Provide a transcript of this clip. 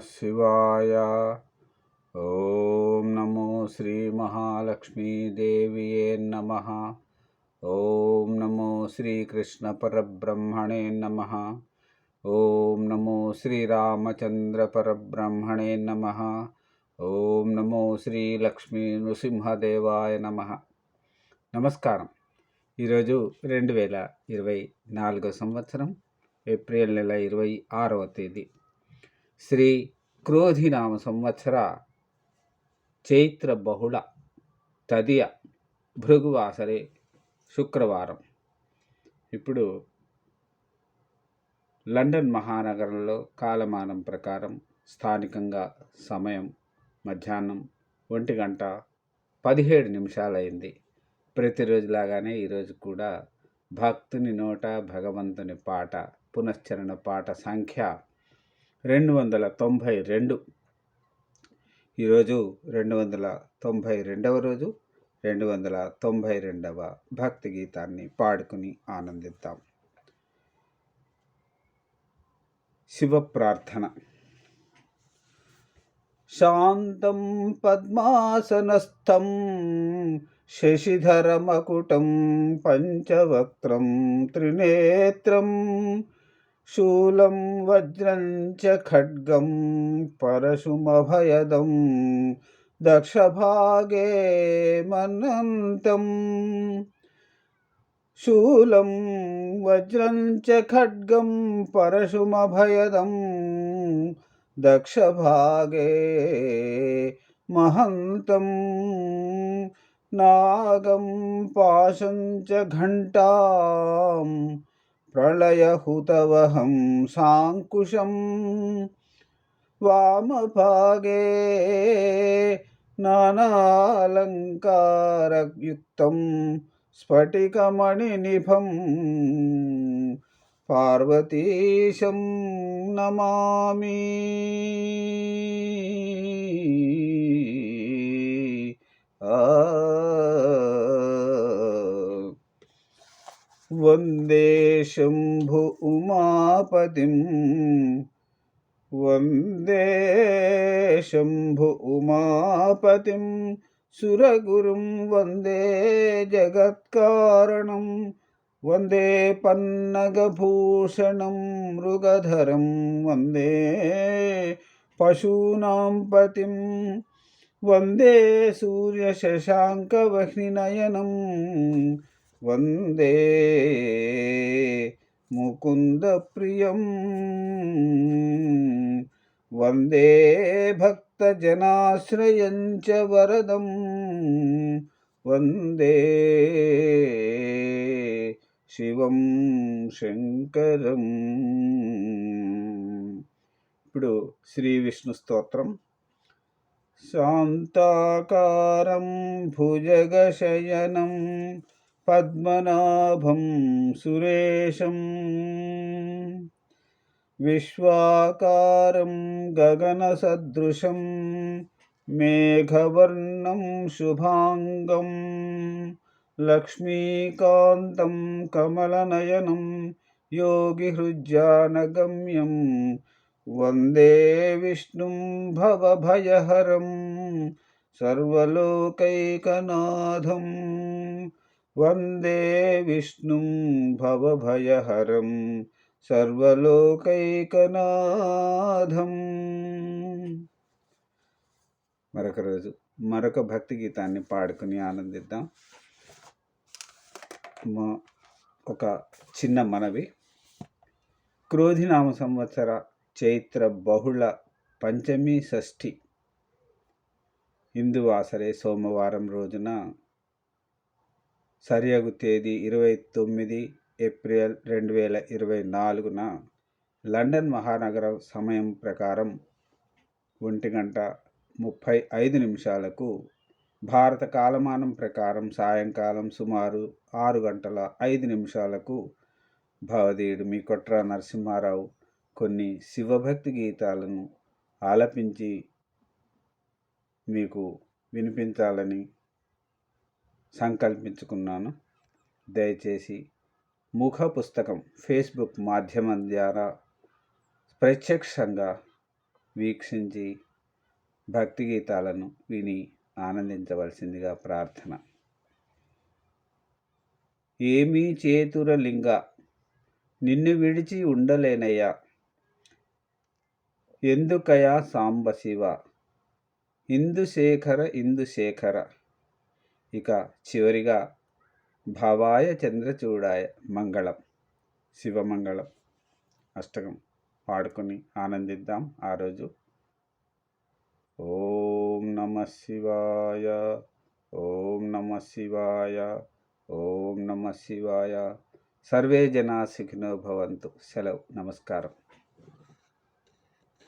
శివాయ ఓం నమో శ్రీ మహాలక్ష్మీదేవియే నమ ఓం నమో శ్రీకృష్ణ పరబ్రహ్మణే నమ ఓం నమో శ్రీరామచంద్ర పరబ్రహ్మణే నమ ఓం నమో శ్రీ లక్ష్మీ నృసింహదేవాయ నమ నమస్కారం ఈరోజు రెండు వేల ఇరవై నాలుగో సంవత్సరం ఏప్రిల్ నెల ఇరవై ఆరవ తేదీ. శ్రీ క్రోధినామ సంవత్సర చైత్ర బహుళ తదియ భృగువాసరే శుక్రవారం. ఇప్పుడు లండన్ మహానగరంలో కాలమానం ప్రకారం స్థానికంగా సమయం మధ్యాహ్నం ఒంటి గంట పదిహేడు నిమిషాలైంది. ప్రతిరోజులాగానే ఈరోజు కూడా భక్తుని నోట భగవంతుని పాట పునశ్చరణ పాట సంఖ్య రెండు వందల తొంభై రెండు. ఈరోజు రెండు వందల తొంభై రెండవ రోజు రెండు వందల తొంభై రెండవ భక్తి గీతాన్ని పాడుకుని ఆనందిద్దాం. శివ ప్రార్థన. శాంతం పద్మాసనస్థం శశిధరమకుటం పంచవక్త్రం త్రినేత్రం శూలం వజ్రం చ ఖడ్గం పరశుమభయదం దక్షభాగే మనంతం శూలం వజ్రం చ ఖడ్గం పరశుమభయదం దక్షభాగే మహంతం. నాగం పాశం చ ఘంటాం ప్రళయహుతవహం సాంకుశం వామభాగే నానాలంకారయుక్తం స్ఫటికమణినిభం పార్వతీశం నమామి వందే శంభు ఉమాపతిం వందే శంభు ఉమాపతిం సురగురుం వందే జగత్కారణం వందే పన్నగభూషణం మృగధరం వందే పశూనాం పతిం వందే సూర్యశశాంకవహ్నినయనం వందే ముకుంద ప్రియం. వందే భక్తజనాశ్రయం చ వరదం. వందే శివం శంకరం. ఇప్పుడు శ్రీ విష్ణు స్తోత్రం. శాంతాకారం భుజగశయనం. पद्मनाभं सुरेशम्। विश्वाकारं गगनसदृशं। मेघवर्णं शुभाङ्गं। लक्ष्मीकान्तं कमलनयनं। योगिहृज्जानगम्यं वंदे विष्णुं भवभयहरं। सर्वलोकैकनाथम्। वन्दे विष्णुं भवभयहरं సర్వలోకైకనాథం మరొక రోజు మరొక భక్తి గీతాన్ని పాడుకుని ఆనందిద్దాం మా ఒక చిన్న మనవి క్రోధినామ సంవత్సర చైత్ర బహుళ పంచమి షష్ఠి హిందువాసరే సోమవారం రోజున సరియగు తేదీ ఇరవై తొమ్మిది ఏప్రిల్ రెండు వేల ఇరవై నాలుగున లండన్ మహానగర సమయం ప్రకారం ఒంటి గంట ముప్పై ఐదు నిమిషాలకు భారత కాలమానం ప్రకారం సాయంకాలం సుమారు ఆరు గంటల ఐదు నిమిషాలకు భవదీయుడు మీ కొట్ర నరసింహారావు కొన్ని శివభక్తి గీతాలను ఆలపించి మీకు వినిపించాలని సంకల్పించుకున్నాను. దయచేసి ముఖ పుస్తకం ఫేస్బుక్ మాధ్యమం ద్వారా ప్రత్యక్షంగా వీక్షించి భక్తి గీతాలను విని ఆనందించవలసిందిగా ప్రార్థన. ఏమీ చేతుర లింగ నిన్ను విడిచి ఉండలేనయ్యా. ఎందుకయా సాంబశివ? ఇందుశేఖర ఇందుశేఖర. ఇక చివరిగా భవాయ చంద్రచూడాయ మంగళం శివమంగళం అష్టకం పాడుకొని ఆనందిద్దాం ఆ రోజు. ఓం నమ శివాయ ఓం నమ శివాయ ఓం నమ శివాయ. సర్వే జనా సుఖినో భవంతు. సెలవు. నమస్కారం.